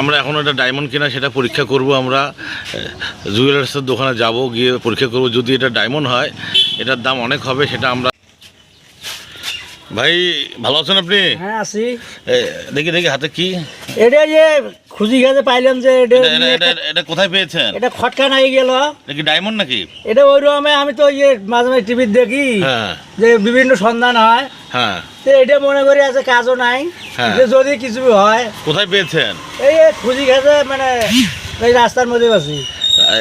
আমরা এখন একটা ডায়মন্ড কিনা সেটা পরীক্ষা করব আমরা। জুয়েলার্সের দোকানে যাব গিয়ে পরীক্ষা করব। যদি এটা ডায়মন্ড হয় এটার দাম অনেক হবে সেটা আমরা ভাই ভালো আছেন আপনি? হ্যাঁ আছি। দেখি দেখি হাতে কি? এটা যে খুঁজি গেছে পাইলাম যে এটা কোথায় পেয়েছেন? এটা খটকা নাই গেল। এটা কি ডায়মন্ড নাকি? এটা ওই রকমে আমি তো ইয়ে মাঝে মাঝে টিভির দেখি হ্যাঁ। যে বিভিন্ন সন্ধান হয়। হ্যাঁ। এটা মনে করি আছে কাজও নাই। হ্যাঁ। যে যদি কিছু হয় কোথায় পেয়েছেন? এই খুঁজি মানে এই রাস্তার মধ্যে আছি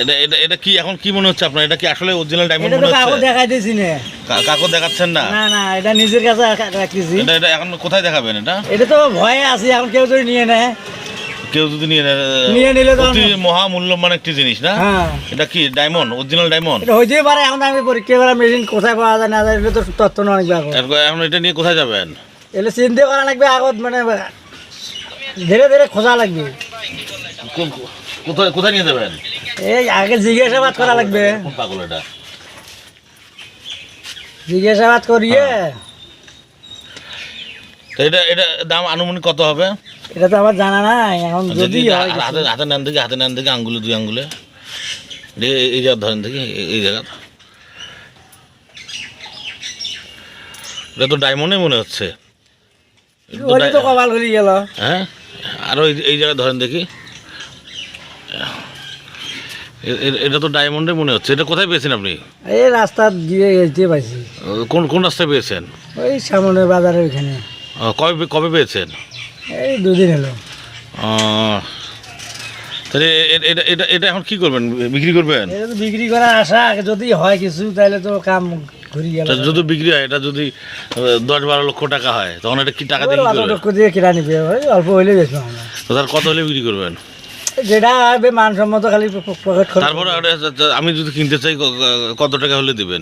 এটা এটা এটা কি এখন কি মনে হচ্ছে আপনার? এটা কি আসলে অরিজিনাল ডায়মন্ড এটা মনে হচ্ছে? দেখাই দিছি না। কাকু দেখাচ্ছেন না? না না এটা নিজের কাছে রাখা- রাখতেছি এটা এটা এখন কোথায় দেখাবেন এটা? এটা তো ভয়ে আছি এখন কেউ যদি নিয়ে নেয়। কেউ যদি নিয়ে নেয়, নিলে মহামূল্যবান একটি জিনিস না? হ্যাঁ। এটা কি ডায়মন্ড অরিজিনাল ডায়মন্ড পারে এখন আমি পরীক্ষা করা মেশিন কোথায় পাওয়া যায় না যায় এটা তো তথ্য অনেক এখন এটা নিয়ে কোথায় যাবেন? এলে চিন্তা করা লাগবে আগত মানে ধীরে ধীরে খোঁজা লাগবে। কোথায় কোথায় নিয়ে যাবেন? এই আগে জিজ্ঞাসাবাদ করা লাগবে। পাগল এটা? জিজ্ঞাসাবাদ করিয়ে। এটা এটা দাম আনুমানিক কত হবে? এটা তো আমার জানা নাই এখন যদি হাতে হাতে নেন দেখি হাতে নেন দেখি আঙ্গুলে দুই আঙ্গুলে। এই- জায়গা ধরেন দেখি এই- জায়গা এটা তো ডায়মন্ডে মনে হচ্ছে। তো কপাল গেল। হ্যাঁ? এই এই জায়গায় ধরেন দেখি। এটা তো ডায়মন্ডে মনে হচ্ছে। এটা কোথায় পেয়েছেন আপনি? এই রাস্তা দিয়ে পাইছি। কোন কোন রাস্তায় পেয়েছেন? ওই সামনে বাজারের ওইখানে। কবে কবে পেয়েছেন? এই দুদিন হলো। তাহলে এটা এটা এটা এখন কি করবেন? বিক্রি করবেন? এটা তো বিক্রি করার আশা যদি হয় কিছু তাহলে তো কাম ঘুরি গেল। যদি বিক্রি হয় এটা যদি দশ বারো লক্ষ টাকা হয় তখন এটা কি টাকা দিয়ে করবেন? দিয়ে কিনা নিবে অল্প হইলে বেশি তো তার কত হলে বিক্রি করবেন? যেটা হবে মানসম্মত খালি পকেট খরচ। তারপরে আমি যদি কিনতে চাই কত টাকা হলে দিবেন?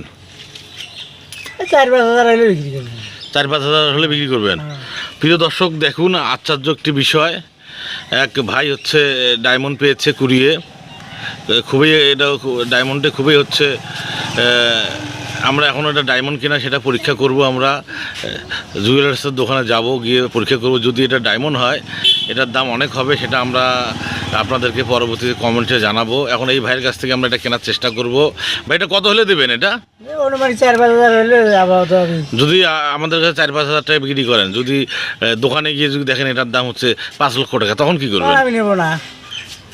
চার পাঁচ হাজার হইলে বিক্রি করবে। চার পাঁচ হাজার হলে বিক্রি করবেন? হ্যাঁ। প্রিয় দর্শক, দেখুন, আশ্চর্য একটি বিষয়। এক ভাই হচ্ছে ডায়মন্ড পেয়েছে কুড়িয়ে। খুবই, এটা ডায়মন্ডে খুবই হচ্ছে আমরা এখন একটা ডায়মন্ড কিনা সেটা পরীক্ষা করব আমরা। জুয়েলার্সের দোকানে যাব গিয়ে পরীক্ষা করব। যদি এটা ডায়মন্ড হয় এটার দাম অনেক হবে সেটা আমরা আপনাদেরকে পরবর্তীতে কমেন্টে জানাব। এখন এই ভাইয়ের কাছ থেকে আমরা এটা কেনার চেষ্টা করব। ভাই এটা কত হলে দেবেন এটা? যদি আমাদের কাছে চার পাঁচ হাজার টাকা বিক্রি করেন যদি দোকানে গিয়ে যদি দেখেন এটার দাম হচ্ছে পাঁচ লক্ষ টাকা তখন কি করবেন? আমি নেব না।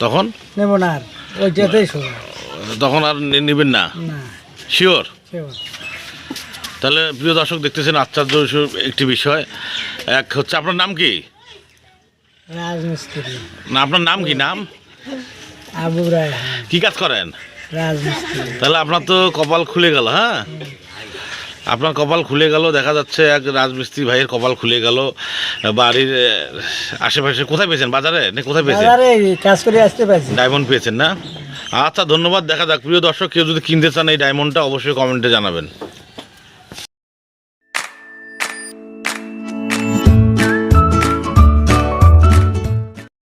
তখন? নেব না আর। ওইটাতেই তখন আর নেবেন না? শিওর। তাহলে প্রিয় দর্শক দেখতেছেন আশ্চর্য একটি বিষয়। এক হচ্ছে আপনার নাম কি? রাজমিস্ত্রি। না আপনার নাম কি? নাম? আবু রায়হান। কি কাজ করেন? রাজমিস্ত্রি। তাহলে আপনার তো কপাল খুলে গেল হ্যাঁ? আপনার কপাল খুলে গেল দেখা যাচ্ছে এক রাজমিস্ত্রি ভাইয়ের কপাল খুলে গেল। বাড়ির আশেপাশে কোথায় পেয়েছেন? বাজারে? না কোথায় পেয়েছেন? কাজ করে আসতে পারছি। ডায়মন্ড পেয়েছেন না? আচ্ছা ধন্যবাদ, দেখা যাক। প্রিয় দর্শক, কেউ যদি কিনতে চান এই ডায়মন্ডটা অবশ্যই কমেন্টে জানাবেন।